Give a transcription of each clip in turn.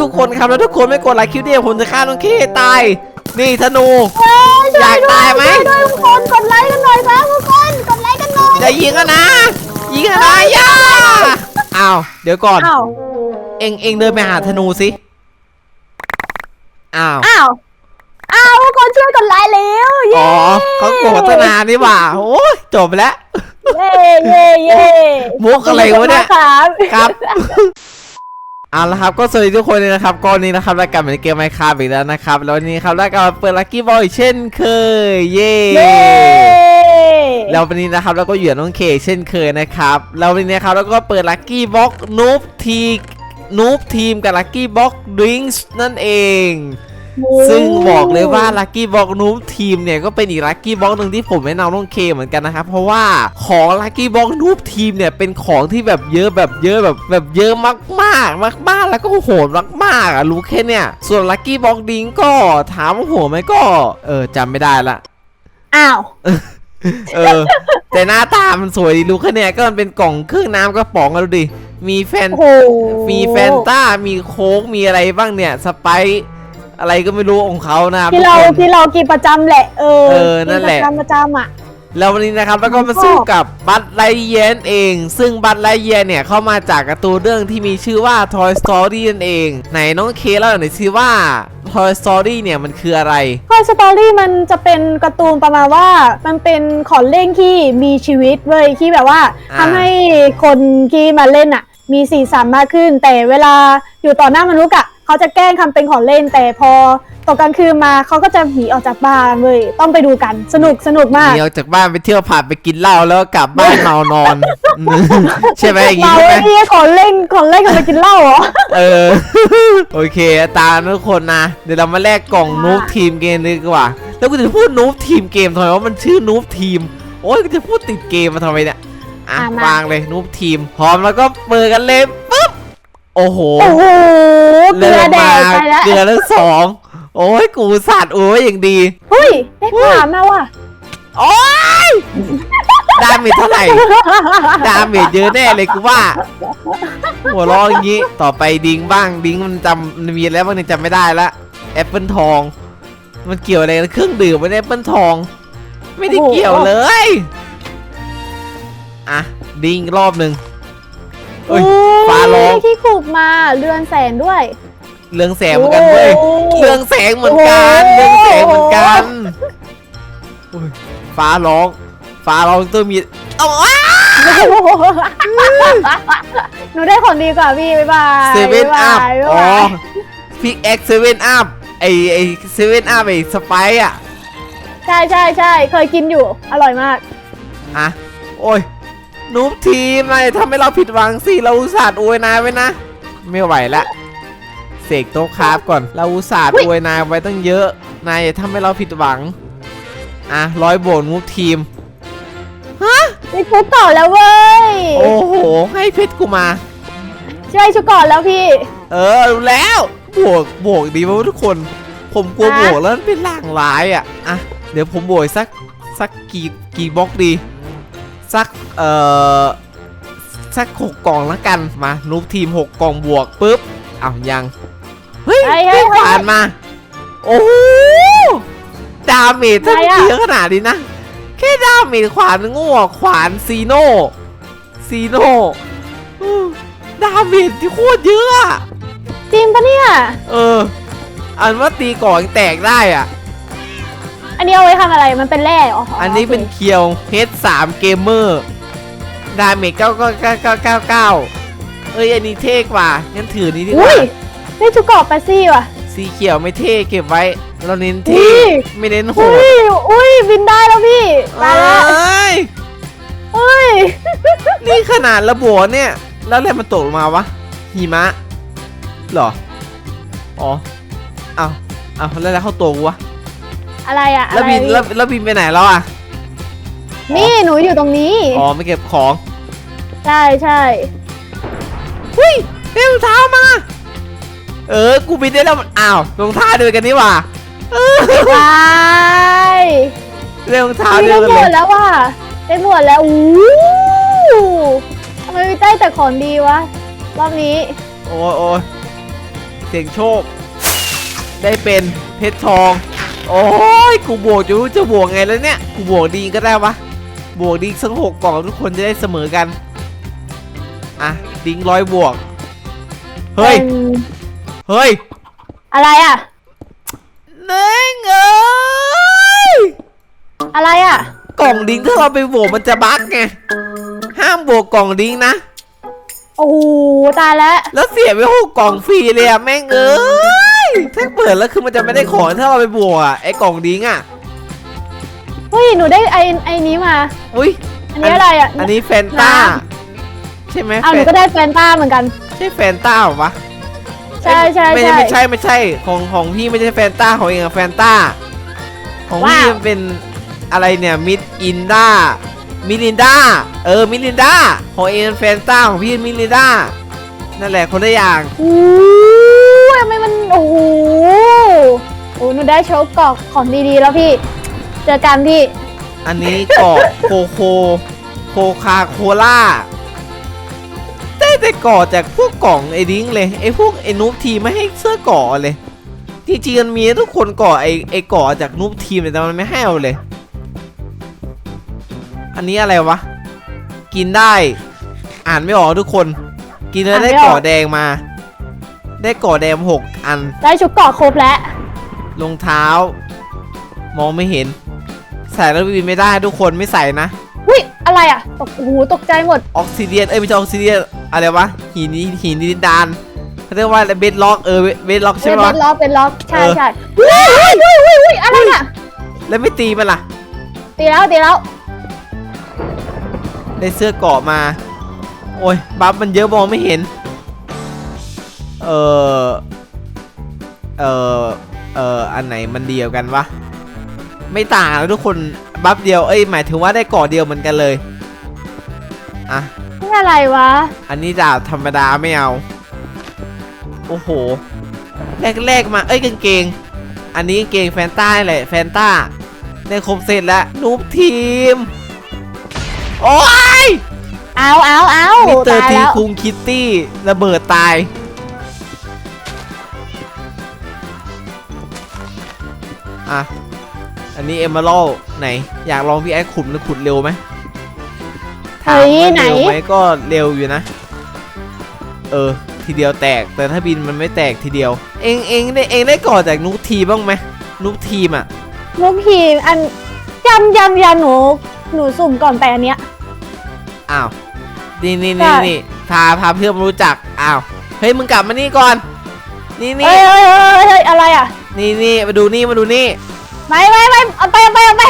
ทุกคนครับแล้วทุกคนไม่กดไลค์คลิปนี้ผมจะฆ่าน้องเคให้ตาย นี่ธนูอยากตายไหม ช่วยด้วยทุกคนกดไลค์กันหน่อยครับทุกคนกดไลค์กันหน่อยอย่ายิงกันนะ ยิงกันนะอย่าอ้าวเดี๋ยวก่อน อ้าวเอ็งเอ็งเดินไปหาธนูสิอ้าวอ้าวอ้าวทุกคนช่วยกดไลค์แล้วเย้อ๋อเขาโกรธตั้งนานนี่หว่าโอ้ยจบไปแล้ว เย้เย้เย้มุกอะไรวะเนี่ยครับ ครับ เอาละครับก็สวัสดีทุกคนเลยนะครับก็วันนี้นะครับรายการเหมือนเกมไมค์คาอีกแล้วนะครับแล้ววันนี้ครับรายการเปิดลัคกี้บอยเช่นเคยเย้เย้แล้ววันนี้นะครับเราก็อยู่กับน้องเคเช่นเคยนะครับแล้ววันนี้นะครับเราก็เปิดลัคกี้บ็อกนูบทีนูบทีมกับลัคกี้บ็อกดริงส์นั่นเอง ซึ่งบอกเลยว่าลัคกี้บ็อกนูบทีมเนี่ยก็เป็นอีกลัคกี้บ็อกหนึ่งที่ผมแนะนำน้องเคเหมือนกันนะครับ เพราะว่าของลัคกี้บ็อกนูบทีมเนี่ยเป็นของที่แบบเยอะแบบเยอะแบบแบบเยอะมากมากมากมากๆแล้วก็โหดมากมากๆอะรู้แค่เนี่ย ส่วนลัคกี้บ็อกดิงก็ถามว่าโหดไหมก็เออจำไม่ได้ละอ้าวเออ แต่หน้าตามันสวยดีรู้แค่เนี่ยก็มันเป็นกล่องเครื่องน้ำกระป๋องกันดูดิมีแฟนโอ้โหมีแฟนต้ามีโค้กมีอะไรบ้างเนี่ยสไปซ์ อะไรก็ไม่รู้ของเขานะครับที่เราทุกคน ที่เรากินประจำแหละเออเออนั่นแหละ กิประจำประจำอะ แล้ววันนี้นะครับแล้วก็มาสู้กับบัตไลเยนเอง ซึ่งบัตไลเยนเนี่ยเข้ามาจากการ์ตูนเรื่องที่มีชื่อว่า Toy Story นั่นเอง ไหนน้องเคเล่าหน่อยสิว่า Toy Story เนี่ยมันคืออะไรคอยสตอรี่มันจะเป็นการ์ตูนประมาณว่า มันเป็นของเล่นที่มีชีวิตเว้ยที่แบบว่าอ่า ทำให้คนที่มาเล่นอะ มีสีสันมากขึ้น แต่เวลาอยู่ต่อหน้ามนุษย์อะ เขาจะแกล้งทำเป็นของเล่น แต่พอตกกลางคืนมาเขาก็จะหนีออกจากบ้านเว้ยต้องไปดูกันสนุกสนุกมากหนีออกจากบ้านไปเที่ยวผับไปกินเหล้าแล้วก็กลับบ้านเมานอน ใช่ไหมอย่างงี้เราใช่ไหมไอ้นี่ของเล่นของเล่นกันไปกินเหล้าเหรอเออโอเค ตามทุกคนนะ เดี๋ยวเรามาแลกกล่องค่ะนูบทีมเกมดีกว่า แล้วกูจะพูดนูบทีมเกมทำไมว่ามันชื่อนูบทีม โอ้ยกูจะพูดติดเกมมาทำไมเนี่ยอะอะมาวางเลยนูบทีมพร้อมแล้วก็เปิดกันเลยปุ๊บ โอ้โหโอ้โหเกลือแดดไปแล้วเกลือทั้งสองโอ้ยกูสัตว์โอ้ยอย่างดีเฮ้ยได้ขวานมาว่ะโอ้ยดาเมจเท่าไหร่ดาเมจเยอะแน่เลยกูว่า หัวเร้ออย่างงี้ต่อไปดิงบ้างดิงมันจำมันมีแล้วบ้างเนี่ยจำไม่ได้ละแอปเปิลทอง มันเกี่ยวอะไรกับเครื่องดื่มมันแอปเปิลทอง ไม่ได้เกี่ยวเลย อะ ดิงอีกรอบหนึ่งเอ้ย ฟ้าร้องที่ขูกมาเรือนแสนด้วย เรืองแสงเหมือนกันเว้ยโอ้เรืองแสงเหมือนกันโอ้เรืองแสงเหมือนกันอุ๊ยฟ้าร้อง ฟ้าร้องตัวมีโอ้ยหนูได้ของดีกว่าพี่บ๊ายบายเซเว่นอัพบ๊ายอ๋อบายพิกแอ็กเซเว่นอัพไอไอเซเว่นอัพไอสไปซ์อะใช่ใช่ใช่เคยกินอยู่ อร่อยมาก อะโอ้ย นูบทีมนายทำให้เราผิดหวังสิเราอุตส่าห์อวยนายไว้นะ ไม่ไหวละเสกโต๊ะคราฟก่อน เราอุตส่าห์อุ๊ยอวยนายไว้ตั้งเยอะ นายอย่าทำให้เราผิดหวัง อะร้อยโบกนูบทีมได้ชุดก่อนแล้วเว้ย โอ้โห ให้เพชรกูมาช่วยชุดก่อนแล้วพี่ เออรู้แล้ว บวกบวกดีมากทุกคน ผมกลัวอะบวกแล้วมันเป็นล่างร้ายอะ อะ เดี๋ยวผมบวกสักสักกี่กี่บล็อกดี สักเอ่อสักหกกล่องละกันมานูบทีมหกกล่องบวกปุ๊บอ้าวยังเฮ้ยเฮ้ยเฮ้ได้ยขวานมา โอ้โหดาเมจถ้าอะไรอะ เยอะขนาดนี้นะ แค่ดาเมจขวานโง่ขวานซีโน่ซีโน่อืมดาเมจที่โคตรเยอะอะ จริงปะเนี่ย เออ อันว่าตีก่อนแตกได้อะ อันนี้เอาไว้ทำอะไร มันเป็นแร่เหรออัอันนี้เป็นเคียว H3 Gamer ดาเมจ99999เอ้ย อันนี้เท่กว่า งั้นถือนี้ดีกอุ้ว่ายได้ชุดเกาะแปซี่ว่ะ สีเขียวไม่เท่เก็บไว้ เราเน้นอุ้เท่ยไม่เน้นโหอุ้ดยอุ้ยบินได้แล้วพี่เอมาแล้ว้ย อุ้ย นี่ขนาดระบวเนี่ย แล้วอะไรมันตกลงมาวะหิมะเหรอ อ๋อ เอาเอาแล้วอะไรเข้าตัวกูวะ อะไรอะอะแล้วไรบินแล้วแล้วบินไปไหนแล้วอะนี่หนูอยู่ตรงนี้ อ๋อไม่เก็บของใช่ใช่เฮ้ยได้รองเท้ามา เออ กูบินได้แล้วมันอ้าวรองเท้าเดียวกันนี่หว่าเออไปได้รองเท้าพี่เดียได้วกันหมเลดยแล้วว่ะได้หมดแล้ว อู้ทำไมไม่ได้แต่ของดีวะ รอบนี้ โอ้ยโอ้ยเสี่ยงโชค ได้เป็นเพชรทอง โอ้ยกูบวกจะรู้จะบวกไงแล้วเนี่ย กูบวกดีก็ได้วะบวกดีสักหกกล่องทุกคนจะได้เสมอกัน อะ ดิ้งร้อยบวก เฮ้ยเป็นเฮ้ยอะไรอะ เน่งเอ้ยอะไรอะ กล่องดิ้งถ้าเราไปบวกมันจะบั๊กไง ห้ามบวกกล่องดิ้งนะ โอ้โหตายแล้ว แล้วเสียไปหกกล่องฟรีเลยอะแม่งเอ้ย ถ้าเปิดแล้วคือมันจะไม่ได้ของถ้าเราไปบวกอะไอ้กล่องดิ้งอะเฮ้ย หนูได้ไอ้ไอ้นี้มา อุ้ยอันนี้อะไรอะ อันนี้แฟนต้าน้ใช่ไหมอ้าวหนูแฟนก็ได้แฟนต้าเหมือนกัน ใช่แฟนต้าเหรอวะใช่ใช่ไม่ใช่ไม่ใช่ไม่ใช่ของของพี่ไม่ใช่แฟนต้าของเองอะแฟนต้าของพี่ว้าวมันเป็นอะไรเนี่ยมิดอินด้ามิลินดาเออมิลินดาของเองเป็นแฟนต้าของพี่มิลินดานั่นแหละคนละอย่างอู้ทำไมมัน โอ้โหโอ้หนูได้โชว์กรอกของดีๆแล้วพี่ เจอกันพี่ อันนี้เกาะโคโคโคคาโคล่าได้แต่เกาะจากพวกกล่องไอ้ดิ้งเลยไอ้พวกไอ้นูบทีไม่ให้เสื้อกาะเลยจริงๆมันมีทุกคนกาะไอ้ไอ้เกาะจากนูบทีมแต่มันไม่ให้เอาเลย อันนี้อะไรวะ กินได้ อ่านไม่ออกทุกคน กินแล้วได้ไม่อกแดงมา ได้เกาะแดงหกอัน ได้ชุดเกรอกครบแล้ว รองเท้า มองไม่เห็น ใส่แล้วบินไม่ได้ทุกคนไม่ใส่นะ อุ้ยอะไรอะ ตกโอ้โหตกใจหมด ออกซิเดียน เอ้ยไม่ใช่ออกซิเดียน อะไรวะ หินนี้หินดินดานเขาเรียกว่าเบดล็อก เออเบดล็อกใช่เป็นไหมล็อกเป็นล็อก ใช่เออใช่อุ้ยอุ้ยอุ้ยอุ้ยอุ้ยอะไรเนี่ยแล้วไม่ตีมันล่ะ ตีแล้วตีแล้ว ได้เสื้อเกราะมา โอ้ย บัฟมันเยอะมองไม่เห็น เออเออเอออันไหนมันเดียวกันวะ ไม่ต่างนะทุกคนบัฟเดียว เอ้ยหมายถึงว่าได้เกราะเดียวเหมือนกันเลย อะ นี่อะไรวะ อันนี้ดาบธรรมดาไม่เอา โอ้โห แรกๆมา เอ้ยกางเกง อันนี้กางเกงแฟนต้าแหละแฟนต้าได้ครบเสร็จแล้วนูบทีม โอ้ยเอาเอาเอามิสเตอร์ตายทีแล้ว คุงคิตตี้ระเบิดตาย อะ อันนี้เอมเมอรัลไหน อยากลองพี่แอดขุดมันขุดเร็วไหมถามเฮ้ยว่าไหนเร็วไหมก็เร็วอยู่นะ เออ ทีเดียวแตก แต่ถ้าบินมันไม่แตกทีเดียว เองเองได้เองได้ก่อจากนุกทีบ้างไหมนุกทีมอะลูกพีมอันยำยำยำหนูหนูสุ่มก่อนไปอันเนี้ย อ้าว นี่นี่ใช่นี่นี่พาพาเพื่อนมารู้จัก อ้าว เฮ้ยมึงกลับมานี่ก่อน นี่นี่เอ้ยเอ้ยเอ้ยเอ้ยอะไรอะ นี่นี่มาดูนี่มาดูนี่ ไม่ไม่ไม่เอาไปเอาไปเอาไป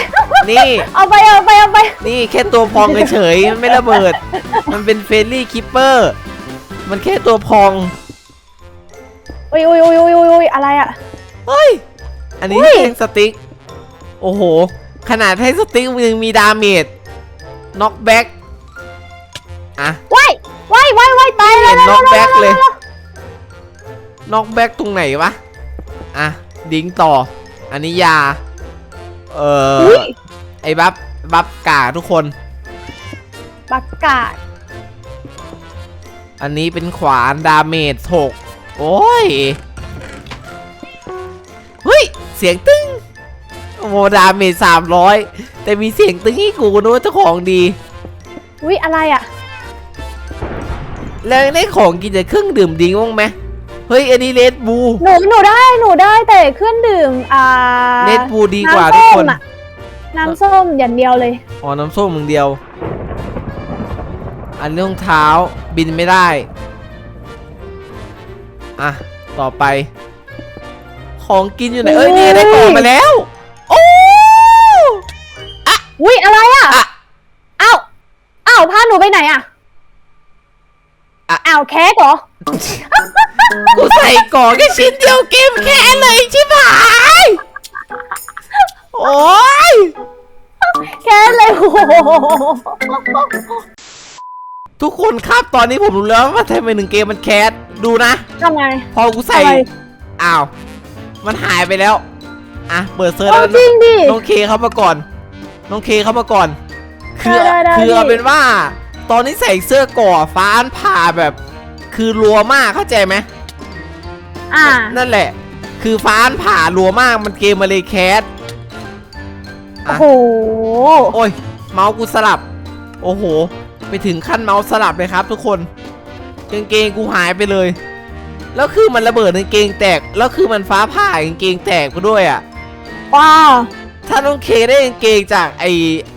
นี่ เอาไปเอาไปเอาไปนี่แค่ตัวพองเฉยๆมันไม่ระเบิด มันเป็นเฟรนลี่คิปเปอร์ มันแค่ตัวพอง อุ้ยอุ้ยอุ้ยอุ้ยอุ้ยอุ้ยอะไรอะ เฮ้ย อันนี้เฮ้ยแท่งสติ๊ก โอ้โห ขนาดแท่งสติ๊กมันยังมีดาเมจ น็อกแบ็กอะ ว้ายว้ายว้ายว้ายตายแล้วเห็นแล้ว knock แล้ว back เลยแล้วน็อกแบ็กตรงไหนวะ อะ ดิ้งต่อ อันนี้ยา เอ่ออุ้ยไอ้บัฟบัฟกาทุกคน ประกาศอันนี้เป็นขวานดาเมจหกโอ้ย เฮ้ย เสียงตึ้ง โอ้โหดาเมจสามร้อยแต่มีเสียงตึ้งให้กูนึกว่าเจ้าของดี อุ้ยอะไรอะ แล้วได้ของกินจากเครื่องดื่มดิ้งบ้างไหม เฮ้ยอันนี้เลดบูหนูหนูได้หนูได้แต่เครื่องดื่มอ่าเลดบูดีกว่าน้ำทุกส้คมนอะน้ำส้มอย่างเดียวเลยอ๋อน้ำส้มมึงเดียว อันนี้รองเท้าบินไม่ได้ อะ ต่อไป ของกินอยู่ไหนเอ้ยนี่ได้กล่องมาแล้วโอ้อุ้ยอะไรอะอะอ้าวอ้าวพาหนูไปไหนอะอะอ้าวแคกเหรอ กูใส่กล่องแค่ชิ้นเดียวเกมแค่เลยชิบหาย โอ้ย แคกเลยโอ้โหทุกคนครับตอนนี้ผมรู้แล้วว่าทำไมหนึ่งเกมมันแคสดูนะ ทำไงพอกูใส่ อะไร อ้าว มันหายไปแล้ว อะ เปิดเซิร์ชเอาแล้วจริงดิ น้องเคเข้ามาก่อน น้องเคเข้ามาก่อน คือได้ได้ได้คือพี่เอาเป็นว่า ตอนนี้ใส่เสื้อก่อฟ้าผ่าแบบ คือรัวมากเข้าใจไหม อ่า นั่นแหละ คือฟ้านผ่ารัวมากมันเกมมาเลยแคสโอ้อะโห โอ้ย เมาส์กูสลับ โอ้โห ไปถึงขั้นเมาส์สลับเลยครับ ทุกคนกางเกงกูหายไปเลย แล้วคือมันระเบิดกางเกงแตก แล้วคือมันฟ้าผ่ากางเกงแตกไปด้วยอะ ว้าว ถ้าถ้าน้องเคได้กางเกงจากไอ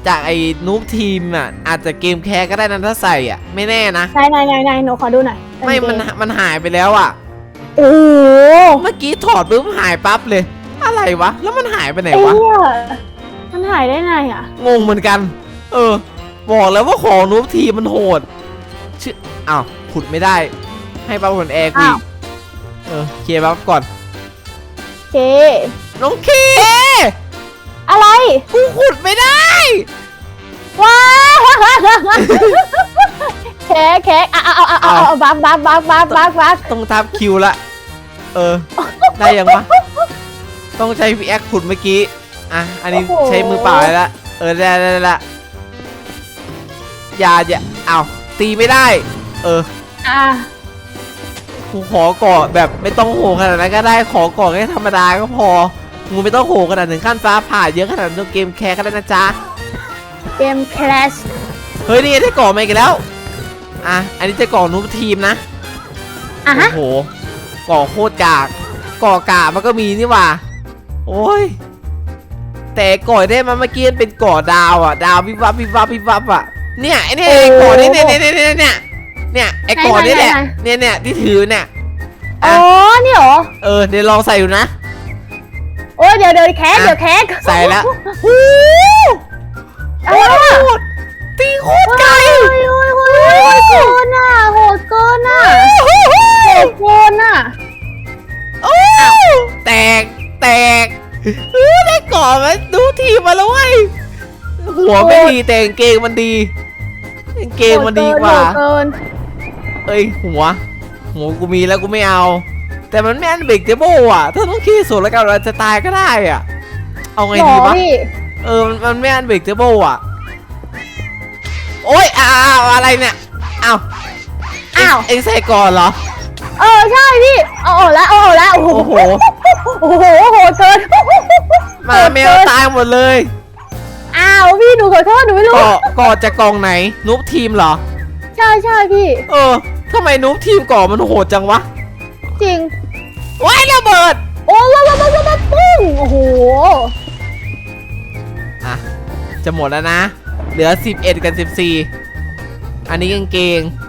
จากไอนูบทีมอะ อาจจะเกมแคสก็ได้นะถ้าใส่อะ ไม่แน่นะ ไหนไหนไหนไหนหนูขอดูหน่อยไม่ มันมันหายไปแล้วอะ โอ้โหเมื่อกี้ถอดปุ๊บหายปั๊บเลย อะไรวะ แล้วมันหายไปไหนไอ้วะเนี่ยมันหายได้ไงอะ งงเหมือนกัน เออ บอกแล้วว่าของนูบทีมมันโหด ชื่ออ้าวขุดไม่ได้ ให้ปั๊บผลแอร์กูอีอ้าว กเออเคลียร์ปั๊บก่อน เค น้องเค อะไรกูขุดไม่ได้ ว้าวแค กแคกเอาเอาเอาเอาเอาเอาบักบักบักบักบักบักต้องทับคิวละ เออ ได้ยังวะต้องใช้พีแอคขุดเมื่อกี้ อะ อันนี้ใช้มือเปล่าเลยละเออได้ได้ได้ละอย่าอย่าอ้าวตีไม่ได้ เออ อ่ากูขอก่อแบบไม่ต้องโหขนาดนั้นก็ได้ขอก่อแค่ธรรมดาก็พองูไม่ต้องโหขนาดถึงขั้นฟ้าผ่าเยอะขนาดนั้นเกมแคร์ก็ได้นะจ๊ะ เกมคลาสเฮ้ยนี่ไงได้ก่อมาอีกแล้ว อะ อันนี้จะก่อนูบทีมนะ อะฮะ โอ้โห ก่อโคตรกาก ก่อกากมันก็มีนี่หว่า โอ้ย แต่ก่อได้มาเมื่อกี้มันเป็นก่อดาวอะ ดาววิบวับวิบวับวิบวับอะ เนี่ยไอ้เนี่ยไอ้ก่อนี่เนี่ยเนี่ยเนี่ยเนี่ยเนี่ยเนี่ยไอ้ก่อนี่แหละเนี่ยเนี่ยที่ถือเนี่ย อ๋อะอนี่เหรอ เออเดี๋ยวลองใส่ดูนะ โอ้ยเดี๋ยวเดี๋ยวแคกเดี๋ยวแคกใส่แล้วฮู้อะไรอะตีโคตรไกล โอ้ยโอ้ย โอ้ยโหดเกินอะโหดเกินอะโหดเกินอะโอ้แตกแตกเออได้ก่อมาดูทีมมาแล้วเว้ยหัวไม่ดีแต่กางเกงมันดีกางเกงมันดีกว่าโหดเกินเอ้ยหัวหัวกูมีแล้วกูไม่เอา แต่มันไม่อันเบรกเจเบิลอะ ถ้าต้องขี้สุดแล้วกันเราจะตายก็ได้อะ เอาไงหรดีอวะพี่เออมันมันไม่อันเบรกเจเบิลอะ โอ๊ยอ้าวอะไรเนี่ยอ้าว อ้าวเอ็งใส่ก่อนเหรอ เออใช่พี่เอาออกแล้วเอาออกแล้วโอ้โหโอ้โห โอ้โหโหดเกินหมาแมวตายหมดเลยอ้าวพี่หนูขอโทษหนูไม่รู้ ก่อก่อจากกองไหนนุ๊บทีมเหรอ ใช่ใช่พี่ เออทำไมนุ๊บทีมก่อมันโหดจังวะจริง ว้ายระเบิด โอ้ว้าวว้าวว้าวว้าวปุ้งโอ้โหอะ จะหมดแล้วนะ เหลือ 11 กับ 14 อันนี้กางเกงอะ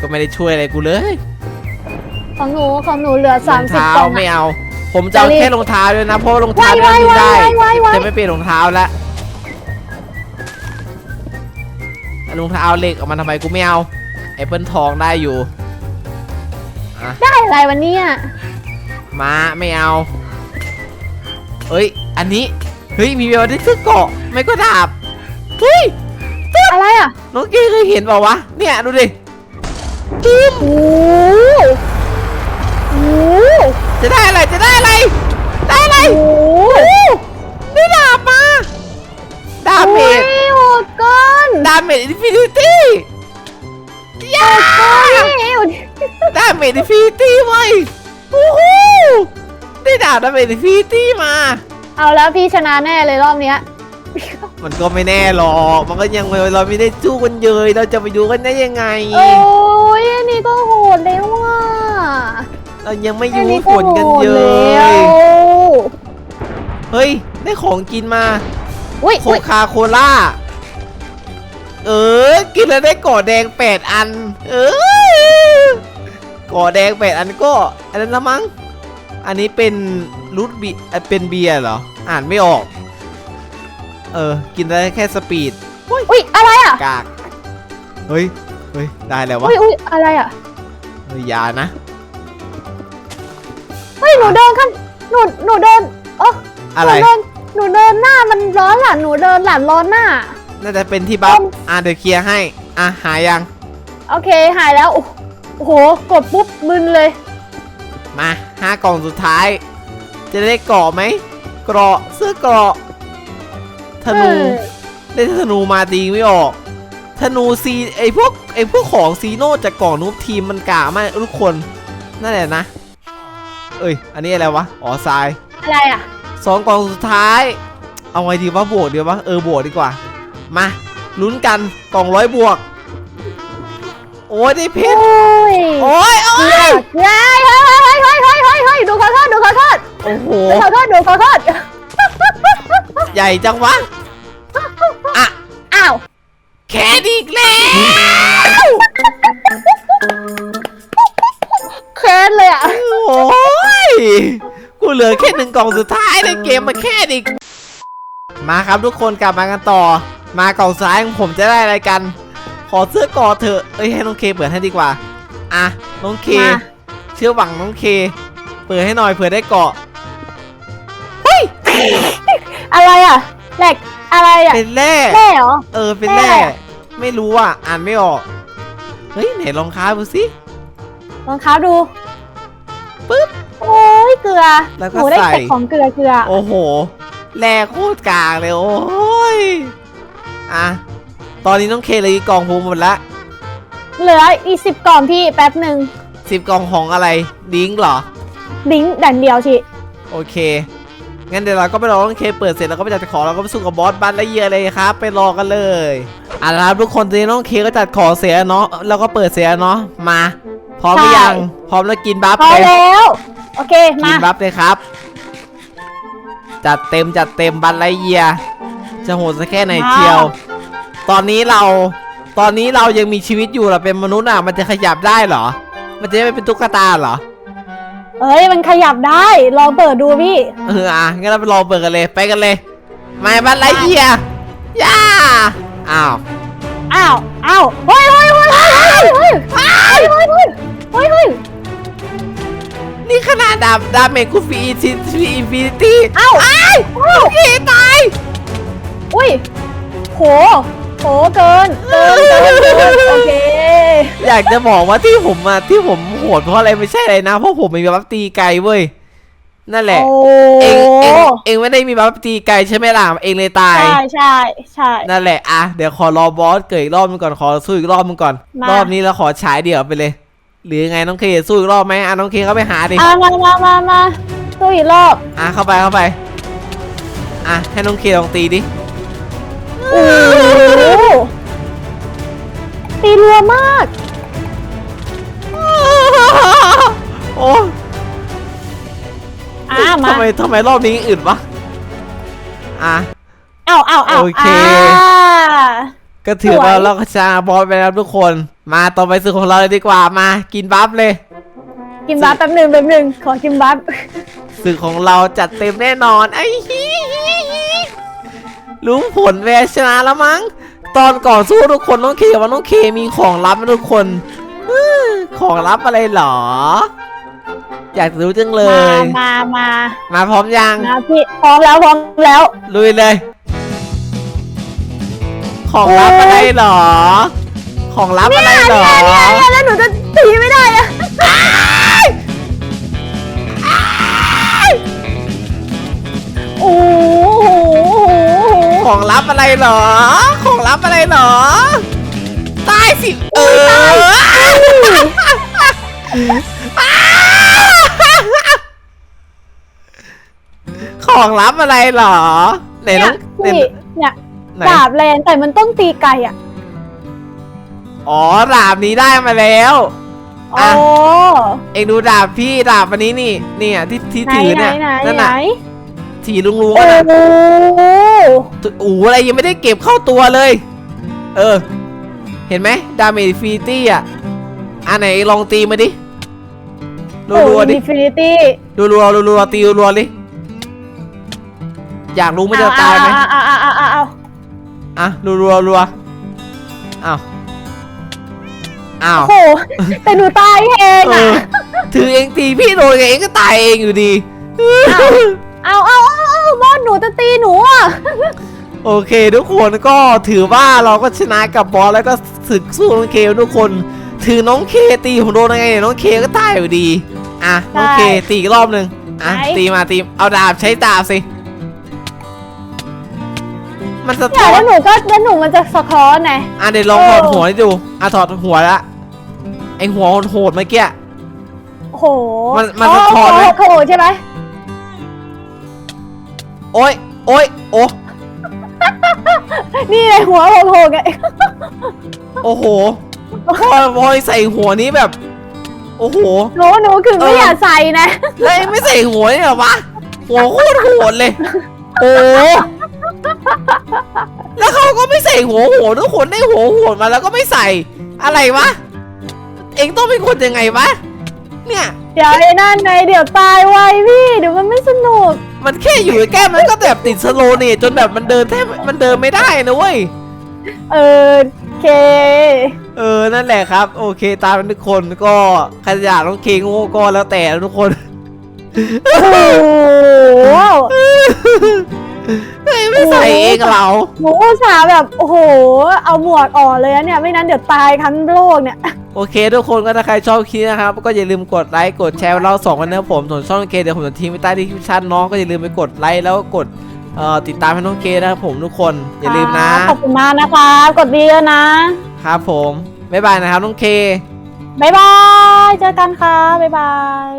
ก็ไม่ได้ช่วยอะไรกูเลยของหนูของหนูเหลือรสาอมงสิบเท้ากล่องไม่อะ เอา ผมจะเอาจะรีบแค่รองเท้าด้วยนะเพราะรองเท้าไว้เรื่องนี้ได้ไว้ไว้ไว้ จะไม่เปลี่ยนรองเท้าแล้วเอารองเท้าเหล็กออกมาทำไมกูไม่เอาแอปเปิลทองได้อยู่อะได้อะไรวันนี้ม้าไม่เอาเอ้ยอันนี้เฮ้ยมีเวลได้ซื้อเกาะไม่ก็ดาบเฮ้ยอะไรอะ น้องกี้เคยเห็นเปล่าวะเนี่ยดูดิ โอ้โหโอ้โหจะได้อะไร จะได้อะไร ได้อะไร โอ้โหได้ดาบมา ดาเมจโอ้ยโหดเกินดาเมจอินฟินิตี้ย่าโอ้ยดาเมจอินฟินิตี้เว้ยโอ้โหได้ดาบดาเมจอินฟินิตี้มา เอาแล้วพี่ชนะแน่เลยรอบเนี้ย มันก็ไม่แน่หรอกมันก็ยังไม่เราไม่ได้สู้กันเยยเราจะไปดูกันได้ยังไง โอ้ยอันนี้ก็โหดแล้วว่ะเรายังไม่อัรู้นี้ผลกันเยโหดแล้วยเฮ้ย ได้ของกินมาอุ้ยโคอุ้ยคาโคล่า เออ กินแล้วได้ก่อแดงแปดอัน เออก่อแดงแปดอันก็อันนั้นละมั้ง อันนี้เป็นรูทบีเอ่อเป็นเบียร์เหรอ อ่านไม่ออก เออ กินได้แค่สปีดอุ้ยอะไรอะกากเฮ้ยเฮ้ยได้แล้ววะอุ้ยอุ้ยอะไรอะเฮ้ยอยานะเฮ้ยหนูเดินข้างหนูหนูเดินเอออะไรหนูเดินหนูเดินหน้ามันร้อนหลังหนูเดินหลังร้อนหน้า น่าจะเป็นที่บัฟต้มอะเดี๋ยวเคลียร์ให้อะหายังโอเคหายแล้วโอ้โอ้โหกดปุ๊บมึนเลย มาห้ากล่องสุดท้าย จะได้เกราะไหมเกราะเสื้อเกราะ ธนูเออได้ธนูมาดีไม่ออกธนูซีไอพวกไอพวกของซีโน่จากกล่องนูบทีมมันกากมากทุกคนนั่นแหละนะ เอ้ย อันนี้อะไรวะ อ๋อทราย อะไรอะสองกล่องสุดท้าย เอาไงดีวะบวกเดียววะเออบวกดีกว่า มาลุ้นกันกล่องร้อยบวก โอ้ยได้เพโอ้ชรยโอ้ยโอ้เฮ้ยยเฮ้ยเฮ้ยเฮ้ยเฮ้ยเฮ้ยเฮ้ยเฮ้ยดูขอโทษดูขอโทษโอ้โหดูขอโทษดูขอโทษ ใหญ่จังวะ อะ อ้าวแค่อีกแล้วเคิร์นเลยอะ โอ้ย กูเหลือแค่หนึ่งกล่องสุดท้ายในเกมมาแค่อีก มาครับทุกคนกลับมากันต่อ มากล่องซ้ายของผมจะได้อะไรกัน ขอเสื้อกอดเถอะ เอ้ยให้น้องเคเปิดให้ดีกว่า อะ น้องเค มา เชื่อหวังน้องเค เปิดให้หน่อยเผื่อได้เกาะ อะไรอะแหลกอะไรอะเป็นแร่แม่เหรอ เออเป็นแร่แร่ ไม่รู้อะอ่านไม่ออกเฮ้ยไหนลองค้าดูสิลองค้าดูปึ๊บ โอ้ยเกลือแล้วก็หนูได้ใส่ เก็บของเกลือเกลือโอ้โหแร่โคตรกลางเลยโอ้ยอะตอนนี้น้องเคเหลยกล่องภูมิหมดละเหลืออีกสิบกล่องพี่แป๊บหนึ่งสิบกล่องของอะไรลิงก์เหรอลิงก์ด่านเดียวชิโอเค งั้นเดี๋ยวเราก็ไปรอน้องเคเปิดเสร็จแล้วก็ไปจัดของเราก็ไปสู้กับบอสบันละเอียดเลยครับไปรอกันเลยอะครับทุกคนตอนนี้น้องเคก็จัดของเสียเนาะแล้วก็เปิดเสียเนาะมา พร้อมหรือยังพร้อมแล้วกินบัฟพอเลยแล้ว โอเคกิมานบัฟเลยครับ จัดเต็มจัดเต็มบันละเอียดจะโหดสักแค่ไหนเชียว ตอนนี้เราตอนนี้เรายังมีชีวิตอยู่เราเป็นมนุษย์อะมันจะขยับได้เหรอ มันจะไม่เป็นตุ๊กตาเหรอ เอ้ยมันขยับได้ ลองเปิดดูพี่ เอออะงั้นเราไปรอเปิดกันเลยไปกันเลยมาบันไรเยียย่าอ้าวอ้าวอ้าวเฮ้ยเฮ้ยเฮ้ยเฮ้ยเฮ้ยเฮ้ยเฮ้ยเฮ้ยเฮ้ยเฮ้ยนี่ขนาดดาบดาเมจกูฟรีซิฟีอินฟินิตี้อ้าวอ้ายเคตายอุ้ยโห โหเกินเกินเกินเกินโอเค อยากจะบอกว่าที่ผมมาที่ผมโหดเพราะอะไรไม่ใช่อะไรนะ เพราะผมมีบัฟตีไกลเว้ย นั่นแหละ โอ้เองเองเองไม่ได้มีบัฟตีไกลใช่ไหมล่ะเองเลยตาย ใช่ใช่ใช่ นั่นแหละอะเดี๋ยวขอรอบอสเกิดอีกรอบนึงก่อนขอสู้อีกรอบนึงก่อน มารอบนี้เราขอฉายเดี่ยวไปเลย หรือยังไงน้องเคสู้อีกรอบไหมอะน้องเคเข้าไปหาดิ อะมามามามาสู้อีกรอบ อะเข้าไปเข้าไป อะให้น้องเคลองตีดิ โอ้โหตีรัวมาก โอ้อะมา ทำไมทำไมรอบนี้อึดวะอะ เอาเอาเอาโอเค อ่า ก็ถือว่าสวย เราก็ชนะบอสไปแล้วทุกคน มาต่อไปสึกของเราเลยดีกว่ามา กินบัฟเลย กินบัฟแป๊บหนึ่งแป๊บหนึ่งขอกินบัฟสึกของเราจัดเต็มแน่นอนไอ้ฮี รู้ผลแวชนะแล้วมั้ง ตอนก่อนสู้ทุกคนน้องเคว่าน้องเคมีของลับนะทุกคนอื้อของลับอะไรหรอ อยากรู้จังเลมายมา มา มา พร้อมยังมาพี่พร้อมแล้วพร้อมแล้ว ลุยเลย ของลับอะไรหรอ ของลับอะไรหรอเนี่ยเนี่ยเนี่ยแล้วหนูจะตีไม่ได้อะโอ้โห ของลับอะไรหรอ ของลับอะไรหรอ ตายสิ เออของลับอะไรหรอไหนเนี่น้อยงไหนพี่เนี่ยไหนดาบแรงแต่มันต้องตีไกลอะอ๋อดาบนี้ได้มาแล้ว โอ้อะ เอ็งดูดาบพี่ดาบอันนี้นี่ เนี่ยที่ที่ไหนถือไหนเนี่ยไหนนั่นไหนน่ะ ถีลุงลุงโอ้น่ะโหโอ้โหอะไรยังไม่ได้เก็บเข้าตัวเลย เออ เห็นไหมดาเมจฟีตี้อะอันไหนลองตีมาดิรัวๆดิอินฟินิตี้รัวๆรัวๆตีรัวๆดิอยากรู้มันจะตายไหมเอาเอาเอาเอาเอาอะรัวๆรัวอ้าวอ้าวโอ้โหแต่หนูตายเองเออะอถือเองตีพี่โดนไงเองก็ตายเองอยู่ดี เอาเอาเอาเอา บอสหนูจะตีหนูอะ โอเค ทุกคนก็ถือว่าเราก็ชนะกับบอสแล้วก็ศึกสู้น้องเคทุกคนถือน้องเคตีผมโดนยังไงเนี่ยน้องเคก็ตายอยู่ดี อะน้องเคตีอีกรอบหนึ่งอะตีมาตีเอาดาบใช้ดาบสิ มันสะเนี่ยท้อแล้นวหนูก็แล้วหนูมันจะสะท้อนไง อะเดี๋ยวลองถอดหัวให้ดูอะถอดหัวละไอหัวโหดๆเมื่อกี้ โอ้โหมันมันอ๋อสะท้อนไหมหัวโผล่ใช่ไหม โอ้ยโอ้ยโอ้นี่เลยหัวโผล่ไงโอ้โหพอพอใส่หัวนี้แบบ โอ้โห หนูหนูคือไม่เอออยากใส่นะแล้วเองไม่ใส่หัวเนี่ยเหรอวะหัวโคตรโหดเลย โอ้โหแล้วเขาก็ไม่ใส่หัวโหดทุกคนได้หัวโหดมาแล้วก็ไม่ใส่อะไรวะ เองต้องเป็นคนยังไงวะ เนี่ย เดี๋ยวไอ้นั่นไงเดี๋ยวตายไวพี่ เดี๋ยวมันไม่สนุก มันแค่อยู่ใกล้ๆมันก็แบบติดสโลว์เนี่ยจนแบบมันเดินแทบมันเดินไม่ได้นะเว้ย เออโอเค เออ นั่นแหละครับ โอเค ตามทุกคนก็ใครจะอยากน้องเคงโง่ก็แล้วแต่นะทุกคน โอ้โหเฮ้ย ไม่ใส่เองเราหนูอุตส่าห์แบบโอ้โห เอาหมวกออกเลยนะเนี่ยไม่นั้นเดี๋ยวตายทั้งโลกเนี่ย โอเค ทุกคนก็ถ้าใครชอบคลิปนะครับ ก็อย่าลืมกดไลค์กดแชร์เราสองกันนะครับผมส่วนช่องเคเดี๋ยวผมจะทิ้งไว้ใต้ดีคริปชั่นเน้องก็อย่าลืมไปกดไลค์แล้วก็กดเอ่อติดตามให้น้องเคนะครับผมทุกคนอย่าลืมนะขอบคุณมากนะคะกดดีแล้วนะ ครับผมบ๊ายบายนะครับน้องเคบ๊ายบาย เจอกันค่ะบ๊ายบาย